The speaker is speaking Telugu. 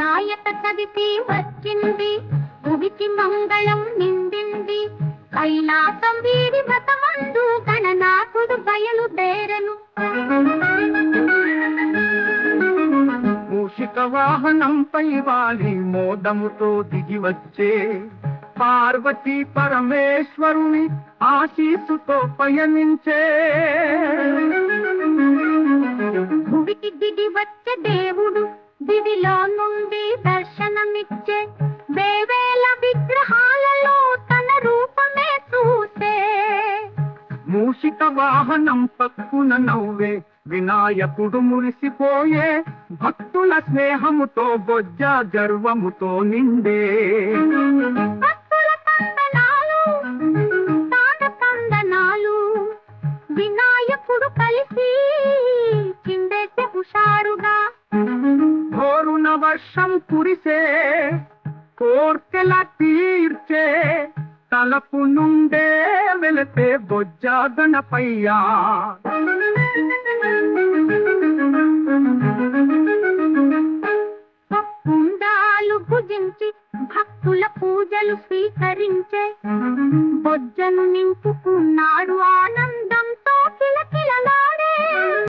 వినాయక చవితి వచ్చింది. భువికి మంగళం నిండింది. కైలాసం వీడి వ్రతమందు గణనాథుడు బయలుదేరను. మూషిక వాహనంపై వాలి మోదముతో దిగి వచ్చే పార్వతీ పరమేశ్వరుని ఆశీస్సుతో పయనించే. భువికి దిగి వచ్చే దేవుడు దివిలో మూషిక వాహనం పక్కున నవ్వే వినాయకుడు మురిసిపోయే భక్తుల స్నేహముతో బొజ్జ గర్వముతో నిండే. వినాయకుడు కలిసి చిందేసే హుషారుగా. ఘోరున వర్షం కురిసే కోర్కెల తీర్చే తలపు నుండే వెళతే బొజ్జ గణపయ్యా కుండాలు భుజించి భక్తుల పూజలు స్వీకరించే బొజ్జను నింపుకున్నాడు ఆనందంతో